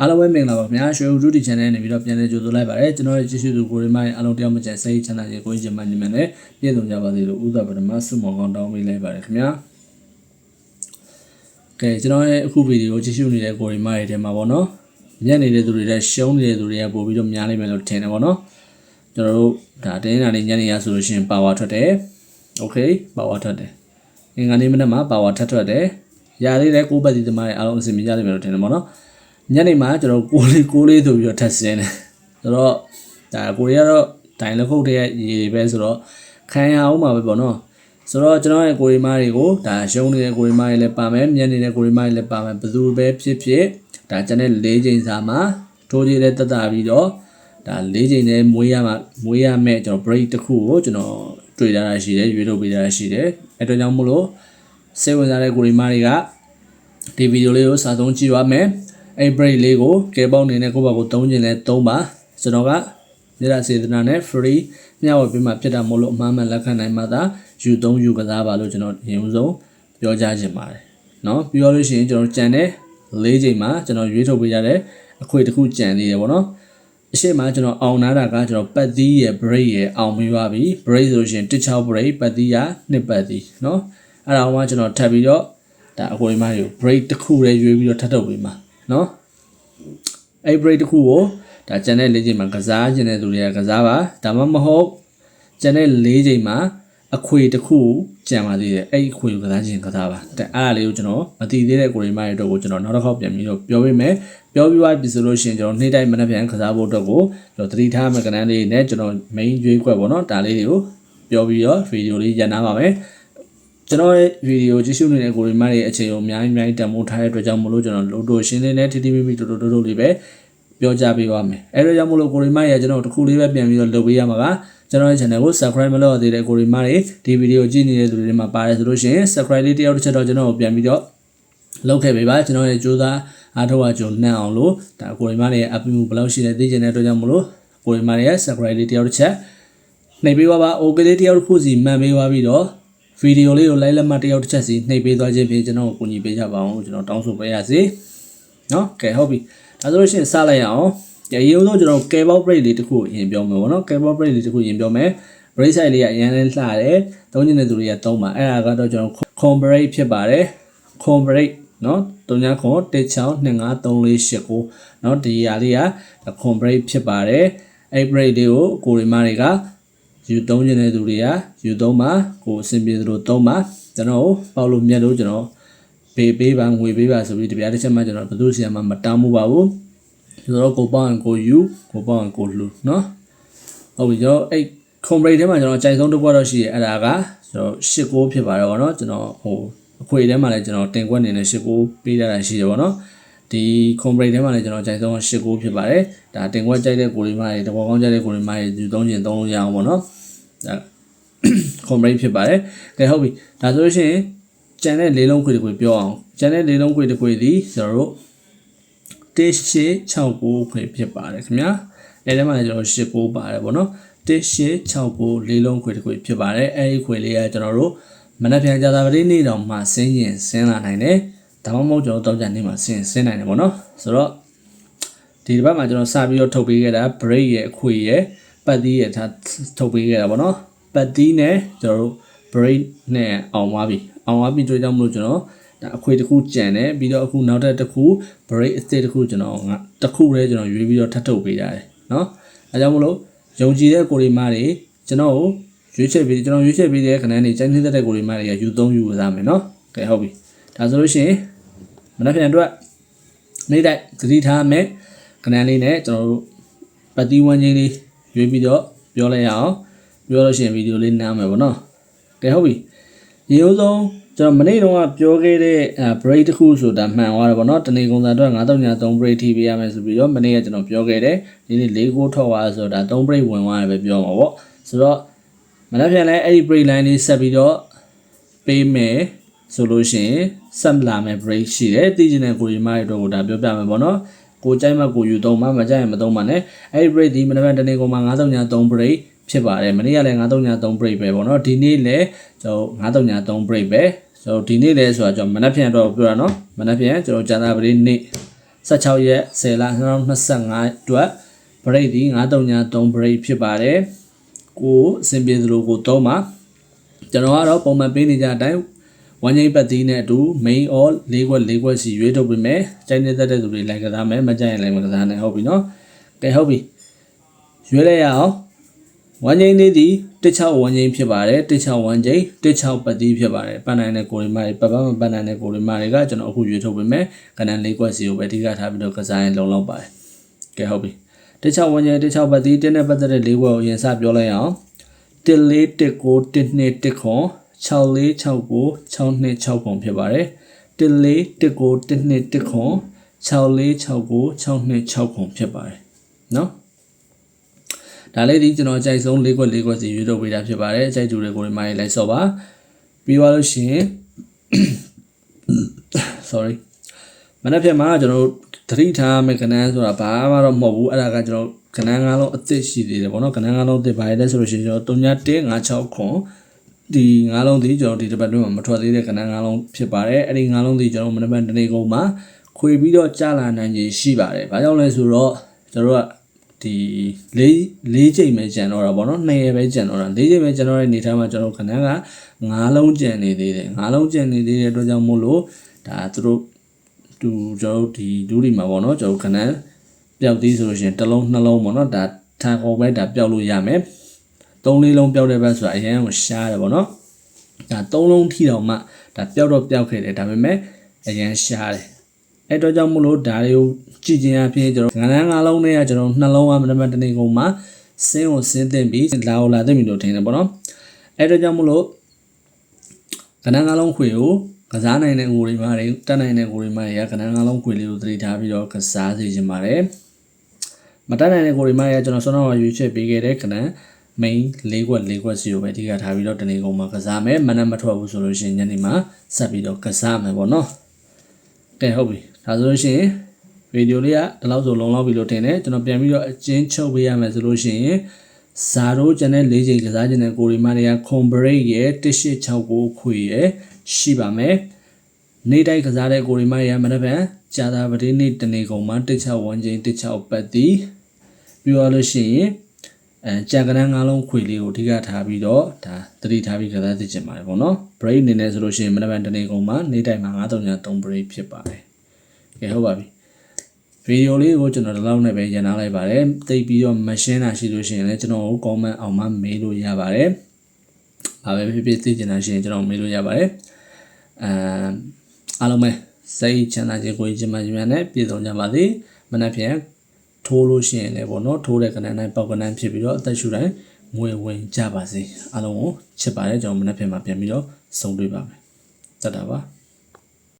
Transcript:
အားလုံးပဲမင်္ဂလာပါခင်ဗျာရွှေဦး YouTube channel နဲ့ပြီးတော့ပြန်လည်ကြိုဆိုလိုက်ပါရစေကျွန်တော်ရဲ့ကြည့်ရှုသူကိုရီမိုင်းအားလုံးတယောက်မကျန်စိတ်ချမ်းသာခြင်းကိုကြီးချမ်းသာခြင်းနဲ့ပြည့်စုံကြပါစေလို့ဥဒ္ဒပထမဆုမွန်ကောင်းတောင်းပေးလိုက်ပါတယ်ခင်ဗျာကဲကျွန်တော်ရဲ့အခုဗီဒီယိုကြည့်ရှုနေတဲ့ကိုရီမိုင်းရဲ့ထဲမှာပေါ့နော်ညံ့နေတဲ့သူတွေနဲ့ရှုံးနေတဲ့သူတွေကပို့ပြီးတော့များလိမ့်မယ်လို့ထင်တယ်ပေါ့နော်ကျွန်တော်တို့ဒါတင်းနေတာနေညံ့နေရဆိုလို့ရှိရင်ပါဝါထွက်တယ်โอเคပါဝါထွက်တယ်အင်္ဂါနေ့မနက်မှာပါဝါထက်ထွက်တယ်ရသေးတယ်ကိုယ့်ဘက်ဒီသမားရဲ့အားလုံးအစီအစဉ်ကြလိမ့်မယ်လို့ထင်တယ်ပေါ့နော် ညနေမှာကျွန်တော်ကိုလေးကိုလေးဆိုပြီးတော့ထပ်စင်းတယ်ဆိုတော့ဒါကိုရီးယားတော့ဒိုင်လက်ခုတ်တဲ့ရေပဲဆိုတော့ခံရအောင်မှာပဲပေါ့နော်ဆိုတော့ကျွန်တော်ရဲ့ကိုရီမားတွေကိုဒါရှုံးနေတဲ့ကိုရီမားတွေလည်းပါမယ်မျက်နေတဲ့ကိုရီမားတွေလည်းပါမယ်ဘယ်သူပဲဖြစ်ဖြစ်ဒါကျွန်တဲ့၄ချိန်စာမှာထိုးကြည့်တဲ့တက်တာပြီးတော့ဒါ၄ချိန်နဲ့မွေးရမှာမွေးရမဲ့ကျွန်တော် break တစ်ခုကိုကျွန်တော်တွေ့ထားတာရှိတယ်ရွေးထုတ်ပေးထားတာရှိတယ်အဲဒါကြောင့်မို့လို့စိတ်ဝင်စားတဲ့ကိုရီမားတွေကဒီဗီဒီယိုလေးကိုစာဆုံးကြည့်ပါမယ် အဲ့ break လေးကိုကဲပေါင်းနေနဲ့ကိုယ့်ဘာကိုသုံးခြင်းလဲသုံးပါကျွန်တော်ကမြေရစေတနာနဲ့ free မျှဝေပေးမှဖြစ်တာမို့လို့အမှားမှန်လက်ခံနိုင်မှသာယူသုံးယူကစားပါလို့ကျွန်တော်ရင်ဦးဆုံးပြောကြားချင်ပါတယ်เนาะပြီးတော့လို့ရှိရင်ကျွန်တော်ကြံတဲ့၄ချိန်မှာကျွန်တော်ရွေးထုတ်ပေးရတဲ့အခွေတစ်ခုကြံသေးတယ်ဗောနော်အရှိမကျွန်တော်အောင်နာတာကကျွန်တော်ပတ်သီးရဲ့ break ရဲ့အောင်ပြီးပါပြီ break ဆိုလို့ရှိရင်16 break ပတ်သီးရ2ပတ်သီးเนาะအဲ့ဒါမှကျွန်တော်ထပ်ပြီးတော့ဒါအခွေမတွေကို break တစ်ခုလေးရွေးပြီးတော့ထပ်ထုတ်ပေးမှာ နော်အဲ့ break တစ်ခုကိုဒါကျန်တဲ့၄ချိန်မှာကစားကျင်တဲ့သူတွေကကစားပါဒါမှမဟုတ်ကျန်တဲ့၄ချိန်မှာအခွေတစ်ခုကြံပါသေးတယ်အဲ့အခွေကိုကစားခြင်းကစားပါတဲ့အဲ့ဒါလေးကိုကျွန်တော်မတည်သေးတဲ့ကိုရီးမားရဲ့အတွက်ကိုကျွန်တော်နောက်တစ်ခေါက်ပြန်ပြီးတော့ပြောပေးမယ်ပြောပြီးသွားပြီဆိုလို့ရှိရင်ကျွန်တော်နေ့တိုင်းမနေ့ပြန်ကစားဖို့အတွက်ကိုကျွန်တော်သတိထားမယ့်ကဏ္ဍလေးနဲ့ကျွန်တော် main ရွေးခွက်ပေါ့နော်ဒါလေးတွေကိုပြောပြီးတော့ဗီဒီယိုလေးရန်နာပါမယ် ကျွန်တော်ရဲ့ဗီဒီယိုကြည့်ရှုနေတဲ့ကိုရီမိုင်းရဲ့အခြေကိုအများကြီးအများကြီးတန်ဖိုးထားတဲ့အတွက်ကြောင့်မလို့ကျွန်တော်လိုတိုရှင်းလေးနဲ့တီတီမီမီတိုတိုတိုတိုလေးပဲပြောကြပေးပါမယ်အဲဒါကြောင့်မလို့ကိုရီမိုင်းရဲ့ကျွန်တော်တစ်ခုလေးပဲပြန်ပြီးတော့လုပ်ပေးရမှာကကျွန်တော်ရဲ့ channel ကို subscribe မလုပ်သေးတဲ့ကိုရီမိုင်းတွေဒီဗီဒီယိုကြည့်နေတဲ့သူတွေမှာပါတယ်ဆိုလို့ရှိရင် subscribe လေးတစ်ယောက်တစ်ချက်တော့ကျွန်တော်ကိုပြန်ပြီးတော့လုပ်ခဲ့ပေးပါကျွန်တော်ရဲ့ကြိုးစားအားထုတ်အကျုံနှံ့အောင်လို့ဒါကိုရီမိုင်းရဲ့ app မျိုးဘယ်လောက်ရှိလဲသိချင်တဲ့အတွက်ကြောင့်မလို့ကိုရီမိုင်းရဲ့ subscribe လေးတစ်ယောက်တစ်ချက်နှိပ်ပေးပါပါ okay လေးတစ်ယောက်တစ်ခုစီမှန်ပေးပါပြီးတော့ ဗီဒီယိုလေးကိုလိုက်လက်မှတ်တစ်ယောက်တစ်ချက်စီနှိပ်ပေးသွားခြင်းဖြင့်ကျွန်တော်ကိုကူညီပေးကြပါအောင်ကျွန်တော်တောင်းဆိုပေးရစေနော်ကဲဟုတ်ပြီဒါဆိုလို့ရှိရင်စလိုက်ရအောင်အရင်ဆုံးကျွန်တော်ကဲဘောက်ဘရိတ်လေးတစ်ခုရင်ပြောမယ်ပေါ့နော်ကဲဘောက်ဘရိတ်လေးတစ်ခုရင်ပြောမယ် brake side လေးကအရင်လဲလှတယ်သုံးချင်တဲ့သူတွေကသုံးပါအဲ့ဒါကတော့ကျွန်တော် con brake ဖြစ်ပါတယ် con brake နော်39ခွန်16 25 348 9နော်ဒီရာလေးက con brake ဖြစ်ပါတယ်အဲ့ brake လေးကိုကိုရီမာတွေက ယူသုံးကျင်တဲ့သူတွေကယူသုံးပါကိုအဆင်ပြေသလိုသုံးပါကျွန်တော်ပေါလို့မြက်လို့ကျွန်တော်ပေးပေးပါငွေပေးပါဆိုပြီးတပြားတစ်ချက်မှကျွန်တော်ဘယ်သူစီမှာမတောင်းမှုပါဘူးကျွန်တော်ကိုပေါအောင်ကိုယူကိုပေါအောင်ကိုလူနော်ဟုတ်ပြီကျွန်တော်အဲ့ complaint ထဲမှာကျွန်တော်အကြိုက်ဆုံးတစ်ခွက်တော့ရှိရအဲ့ဒါကကျွန်တော်၈ကိုဖြစ်ပါတယ်ဗောနော်ကျွန်တော်ဟိုအခွေထဲမှာလည်းကျွန်တော်တင်ခွက်နေနဲ့၈ကိုပေးရတာရှိတယ်ဗောနော်ဒီ complaint ထဲမှာလည်းကျွန်တော်အကြိုက်ဆုံး၈ကိုဖြစ်ပါတယ်ဒါတင်ခွက်ကြိုက်တဲ့ကိုရီမားတွေတဘောကောင်းကြိုက်တဲ့ကိုရီမားတွေယူသုံးခြင်းသုံးလို့ရအောင်ဗောနော် ဒါ complaint ဖြစ်ပါတယ်ကဲဟုတ်ပြီဒါဆိုလို့ရှိရင်ကျန်တဲ့လေးလုံးခွေတစ်ခွေပြောအောင်ကျန်တဲ့လေးလုံးခွေတစ်ခွေဒီကျွန်တော်တို့1869ခွေဖြစ်ပါတယ်ခင်ဗျာအဲထဲမှာလည်းကျွန်တော်89ပါတယ်ဗောနော်1869လေးလုံးခွေတစ်ခွေဖြစ်ပါတယ်အဲဒီခွေလေးကကျွန်တော်တို့မနက်ဖြန်ကြာသပတေးနေ့တောင်မှဆင်းရင်ဆင်းလာနိုင်တယ်ဒါမှမဟုတ်ကျွန်တော်တောက်ကြနေ့မှာဆင်းဆင်းနိုင်တယ်ဗောနော်ဆိုတော့ဒီတစ်ပတ်မှာကျွန်တော်စပြီးတော့ထုတ်ပေးခဲ့တာ break ရဲ့အခွေရဲ့ ပတ်သီးရထားထုတ်ပေးခဲ့တာပေါ့နော်ပတ်သီးနဲ့ကျွန်တော်တို့ braid နဲ့အောင်သွားပြီအောင်သွားပြီတွေ့ကြောင့်မလို့ကျွန်တော်ဒါအခွေတစ်ခုကြံတယ်ပြီးတော့အခုနောက်ထပ်တစ်ခု braid အစ်စ်တစ်ခုကျွန်တော်ကတစ်ခုတည်းကျွန်တော်ရွေးပြီးတော့ထပ်ထုတ်ပေးကြတယ်နော်အဲကြောင့်မလို့ယုံကြည်တဲ့ကိုရီမာတွေကျွန်တော်ကိုရွေးချယ်ပြီးကျွန်တော်ရွေးချယ်ပြီးတဲ့ခဏနေကြိုင်းနေတဲ့ကိုရီမာတွေကယူသုံးယူစားမယ်နော်ကဲဟုတ်ပြီဒါဆိုလို့ရှိရင်မနက်ဖြန်အတွက်နေ့တိုင်းသတိထားမယ်ခဏလေးနဲ့ကျွန်တော်တို့ပတ်တီးဝန်းချင်းလေး ရွေးပြီးတော့ပြောလိုက်ရအောင်ပြောလို့ရှိရင်ဗီဒီယိုလေးနားမယ်ပေါ့နော်ကဲဟုတ်ပြီရေဦးဆုံးကျွန်တော်မနေ့တုန်းကပြောခဲ့တဲ့ break တစ်ခုဆိုတာမှန်သွားတယ်ပေါ့နော်တနေ့ကုန်သားအတွက်9300 break ထိပေးရမယ်ဆိုပြီးတော့မနေ့ကကျွန်တော်ပြောခဲ့တယ်ဒီနေ့၄ကိုထောက်သွားဆိုတာ3 break ဝင်သွားတယ်ပဲပြောမှာပေါ့ဆိုတော့မနေ့ပြန်လဲအဲ့ဒီ break line လေးဆက်ပြီးတော့ပေးမယ်ဆိုလို့ရှိရင်ဆက်လာမယ် break ရှိတယ်တည်ကျင်တဲ့ကိုရီမိုက်အတွက်ကိုဒါပြောပြမယ်ပေါ့နော် ကိုကြိုက်မှကိုယူသုံးမှမကြိုက်ရင်မသုံးပါနဲ့အဲ့ဒီ break ဒီမနေ့ပြန်တနေ့ကုန်မှာ9300 break ဖြစ်ပါတယ်မနေ့ကလည်း9303 break ပဲပေါ့နော်ဒီနေ့လည်းကျွန်တော်9303 break ပဲဆိုတော့ဒီနေ့လည်းဆိုတာကျွန်တော်မနက်ဖြန်တော့ပြောတာနော်မနက်ဖြန်ကျွန်တော်ဂျန်သာပတိနေ့16ရက်10လ2025အတွက် break ဒီ9393 break ဖြစ်ပါတယ်ကိုအဆင်ပြေသလိုကိုတော့မှာကျွန်တော်ကတော့ပုံမှန်ပေးနေကြတဲ့အတိုင်း ဝမ်းငိမ့်ပတ်သီးနဲ့အတူ main all ၄ခွက်၄ခွက်စီရွေးထုတ်ပေးမယ်ကျိုင်းနေတဲ့တဲ့သူတွေလိုက်ကစားမယ်မကြိုက်ရင်လည်းမကစားနိုင်ဟုတ်ပြီနော်ကဲဟုတ်ပြီရွေးလိုက်ရအောင်ဝမ်းငိမ့်လေးဒီ16ဝမ်းငိမ့်ဖြစ်ပါတယ်16ဝမ်းငိမ့်16ပတ်သီးဖြစ်ပါတယ်ပတ်နိုင်တဲ့ကိုရီမာတွေပတ်ပတ်မပတ်နိုင်တဲ့ကိုရီမာတွေကကျွန်တော်အခုရွေးထုတ်ပေးမယ်ကဏ္ဍ၄ခွက်စီကိုပဲအဓိကထားပြီးတော့ကစားရင်လုံလောက်ပါတယ်ကဲဟုတ်ပြီ16ဝမ်းငိမ့်16ပတ်သီးတင်းနဲ့ပတ်သက်တဲ့၄ခွက်ကိုအရင်စပြောလိုက်အောင်1လေး1ကို1နှစ်1ခွ န်6လေး6ကို6နှစ်6ခွန်ဖြစ်ပါတယ်1လေး1ကို1နှစ်1ခွန်6လေး6ကို6နှစ်6ခွန်ဖြစ်ပါတယ်နော်ဒါလေးဒီကျွန်တော်အကြိုက်ဆုံး၄ခွက်၄ခွက်စီရွေးထုတ်ပေးတာဖြစ်ပါတယ်အကြိုက်တူတွေကိုဒီမှာလိုက်ဆော့ပါပြီးသွားလို့ရှိရင် sorry မနေ့ဖြတ်မှာကျွန်တော်တို့သတိထားမယ့်ကဏ္ဍဆိုတာဘာမှတော့မဟုတ်ဘူးအဲ့ဒါကကျွန်တော်ကဏ္ဍငါးလုံးအသစ်ရှိသေးတယ်ပေါ့နော်ကဏ္ဍငါးလုံးအသစ်ဘာလဲဆိုလို့ရှိရင်ကျွန်တော်3156ခွန် ဒီငါးလုံးဒီကျွန်တော်ဒီတစ်ပတ်တွင်းမှာမထွက်သေးတဲ့ကဏ္ဍငါးလုံးဖြစ်ပါတယ်အဲ့ဒီငါးလုံးဒီကျွန်တော်မနေ့ကတနေ့ကုန်မှာခွေပြီးတော့ကြာလာနိုင်ခြေရှိပါတယ်ဘာကြောင့်လဲဆိုတော့ကျွန်တော်တို့ကဒီလေးလေးချိန်ပဲကျန်တော့တာပေါ့နော်နှစ်ရက်ပဲကျန်တော့တာလေးချိန်ပဲကျန်တော့တဲ့အနေထားမှာကျွန်တော်ခဏကငါးလုံးကျန်နေသေးတယ်ငါးလုံးကျန်နေသေးတဲ့အတွက်ကြောင့်မို့လို့ဒါသူတို့သူကျွန်တော်တို့ဒီဒူးဒီမှာပေါ့နော်ကျွန်တော်ခဏပျောက်သေးဆိုလို့ရှိရင်တစ်လုံးနှလုံးပေါ့နော်ဒါထားကုန်ပဲဒါပျောက်လို့ရမယ် သုံးလေးလုံးပျောက်တဲ့ဘက်ဆိုတာအရင်ကရှားတယ်ပေါ့နော်ဒါသုံးလုံးထိတော့မှဒါပျောက်တော့ပျောက်ခဲ့တယ်ဒါပေမဲ့အရင်ရှားတယ်အဲ့တော့ကြောင့်မို့လို့ဒါတွေကိုကြည့်ခြင်းအပြင်ကျွန်တော်ငန်းငါးလုံးနဲ့ကကျွန်တော်နှလုံးကမနမတနေကုန်မှာစင်းကိုစင်းသိမ့်ပြီးလာကိုလာသိမ့်ပြီးလို့ထင်တယ်ပေါ့နော်အဲ့တော့ကြောင့်မို့လို့ကဏ္ဍငါးလုံးခွေကိုကစားနိုင်တဲ့ငိုတွေမှာတွေတက်နိုင်တဲ့ငိုတွေမှာတွေကကဏ္ဍငါးလုံးခွေလေးကိုသတိထားပြီးတော့ကစားစေချင်ပါတယ်မတက်နိုင်တဲ့ကိုတွေမှာရကျွန်တော်ဆွမ်းတော်ရွေးချက်ပေးခဲ့တဲ့ကဏ္ဍ main ၄ခွက်၄ခွက်စီကိုပဲအဓိကထားပြီးတော့တနေကုန်မှာကစားမယ်မနက်မထွက်ဘူးဆိုလို့ရှိရင်ညနေမှာဆက်ပြီးတော့ကစားမယ်ပေါ့နော်ကဲဟုတ်ပြီဒါဆိုလို့ရှိရင်ဗီဒီယိုလေးကဒီလောက်ဆိုလုံလောက်ပြီလို့ထင်တယ်ကျွန်တော်ပြန်ပြီးတော့အချင်းချုပ်ပေးရမယ်ဆိုလို့ရှိရင်ဇာရိုးကျန်တဲ့၄ချိန်ကစားခြင်းတဲ့ကိုရီမာတွေကခွန်ဘရိတ်ရဲ့186ကိုခွေရဲ့ရှိပါမယ်နေ့တိုင်းကစားတဲ့ကိုရီမာတွေကမနက်ဖြန်ကြာတာပတိနေ့တနေ့ကုန်မှာ16ဝန်းချိန်16ပတ်တီပြီးတော့လို့ရှိရင် အဲကြာကနန်းငါးလုံးခွေလေးကိုအဓိကထားပြီးတော့ဒါတတိထားပြီးကစားသိချင်ပါတယ်ပေါ့နော် break အနေနဲ့ဆိုလို့ရှိရင်မနက်ဖြန်တနေ့ကုန်မှာနေ့တိုင်းမှာ93 break ဖြစ်ပါတယ်ကဲဟုတ်ပါပြီဗီဒီယိုလေးကိုကျွန်တော်ဒီလောက်နဲ့ပဲရန်နာလိုက်ပါတယ်တိတ်ပြီးတော့မရှင်းတာရှိလို့ရှိရင်လည်းကျွန်တော်ကို comment အောင်မှမေးလို့ရပါတယ်ဘာပဲဖြစ်ဖြစ်သိချင်တာရှိရင်ကျွန်တော်မေးလို့ရပါတယ်အမ်အားလုံးပဲစိတ်ချမ်းသာခြင်းကိုယ်ချင်းမှချင်းများနဲ့ပြည့်စုံကြပါစေမနက်ဖြန် ထိုးလို့ရှိရင်လည်းပေါ့နော်ထိုးတဲ့ကဏ္ဍတိုင်းပေါက်ကဏ္ဍဖြစ်ပြီးတော့အသက်ရှူတိုင်းငွေဝင်ကြပါစေအားလုံးကိုချစ်ပါတယ်ကျွန်တော်မနက်ဖြန်မှာပြန်ပြီးတော့ဆုံတွေ့ပါမယ်တတ်တာပါ